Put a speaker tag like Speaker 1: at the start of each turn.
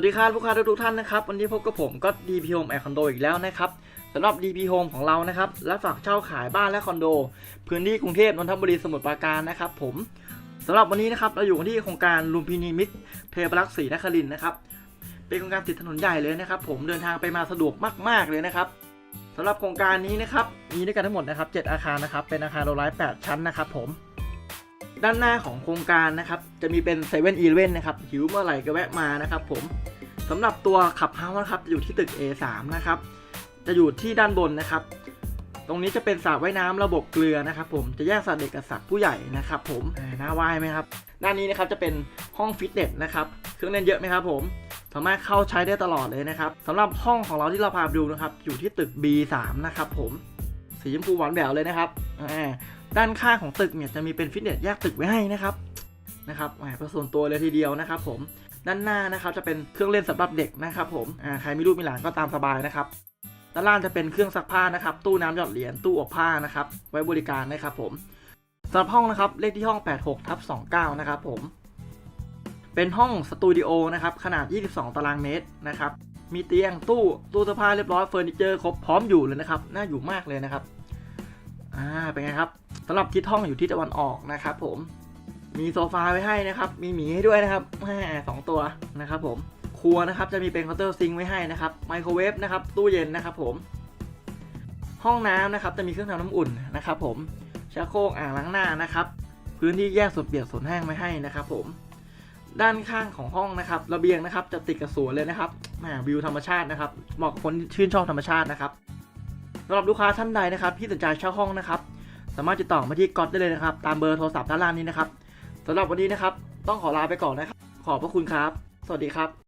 Speaker 1: วัสดีครับลูกค้าทุกท่านนะครับ วันนี้พบกับผมก็ DP Home แอร์คอนโดอีกแล้วนะครับสำหรับ DP Home ของเรานะครับรับฝากเช่าขายบ้านและคอนโด พื้นที่กรุงเทพนนทบุรีสมุทรปราการนะครับผมสำหรับวันนี้นะครับเราอยู่กันที่โครงการลุมพินีมิตรเทพรักษ์ศรีนครินนะครับเป็นโครงการติดถนนใหญ่เลยนะครับ ผมเดินทางไปมาสะดวกมาก ๆเลยนะครับสำหรับโครงการนี้นะครับมีด้วยกันทั้งหมดนะครับ7อาคารนะครับเป็นอาคารโรลไลท์8ชั้นนะครับผม ด้านหน้าของโครงการนะครับจะมีเป็น7 e เ e ่ e อนะครับหิวเมื่อไหร่ก็แวะมานะครับผมสำหรับตัวขับเฮาส์นะครับจะอยู่ที่ตึก A3 นะครับจะอยู่ที่ด้านบนนะครับ ตรงนี้จะเป็นสระว่ายน้ำระบบเกลือนะครับ ผมจะแยกสัตว์เด็กกับสัตว์ผู้ใหญ่นะครับผมน่าว่ายไหมครับด้านนี้นะครับจะเป็นห้องฟิตเนสนะครับเครื่องเล่นเยอะไหมครับผมสามารถเข้าใช้ได้ตลอดเลยนะครับสำหรับห้องของเราที่เราพาดูนะครับ อยู่ที่ตึก B3 นะครับผมสีชมพูหวานแหววเลยนะครับ ด้านข้างของตึกเนี่ยจะมีเป็นฟิตเนสแยกตึกไว้ให้นะครับนะครับแหมเป็นส่วนตัวเลยทีเดียวนะครับ ผมด้านหน้านะครับจะเป็นเครื่องเล่นสำหรับเด็กนะครับ ผมอ่าใครมีลูกมีหลานก็ตามสบายนะครับด้านล่างจะเป็นเครื่องซักผ้านะครับ ตู้น้ำหยอดเหรียญตู้อบผ้านะครับ ไว้บริการนะครับ ผมสำหรับห้องนะครับเลขที่ห้อง86ทับ29นะครับ ผม เป็นห้องสตูดิโอนะครับขนาด 22 ตารางเมตรนะครับมีเตียงตู้ตู้เสื้อผ้าเรียบร้อยเฟอร์นิเจอร์ครบพร้อมอยู่เลยนะครับ น่าอยู่มากเลยนะครับ อ่าเป็นไงครับ สำหรับทิศห้องอยู่ที่ตะวันออกนะครับผมมีโซฟาไว้ให้นะครับ มีหมีให้ด้วยนะครับแหมสองตัวนะครับผม ครัวนะครับจะมีเป็นเคาน์เตอร์ซิงไว้ให้นะครับ ไมโครเวฟนะครับ ตู้เย็นนะครับผม ห้องน้ำนะครับจะมีเครื่องทำน้ำอุ่นนะครับผมชักโครกอ่างล้างหน้านะครับ พื้นที่แยกส่วนเปียกส่วนแห้งไว้ให้นะครับผม ด้านข้างของห้องนะครับ ระเบียงนะครับจะติดกับสวนเลยนะครับแหมวิวธรรมชาตินะครับ เหมาะกับคนชื่นชอบธรรมชาตินะครับสำหรับลูกค้าท่านใดนะครับที่สนใจเช่าห้องนะครับ สามารถติดต่อมาที่ก๊อตได้เลยนะครับ ตามเบอร์โทรศัพท์ด้านล่างนี้นะครับสำหรับวันนี้นะครับ ต้องขอลาไปก่อนนะครับ ขอบพระคุณครับ สวัสดีครับ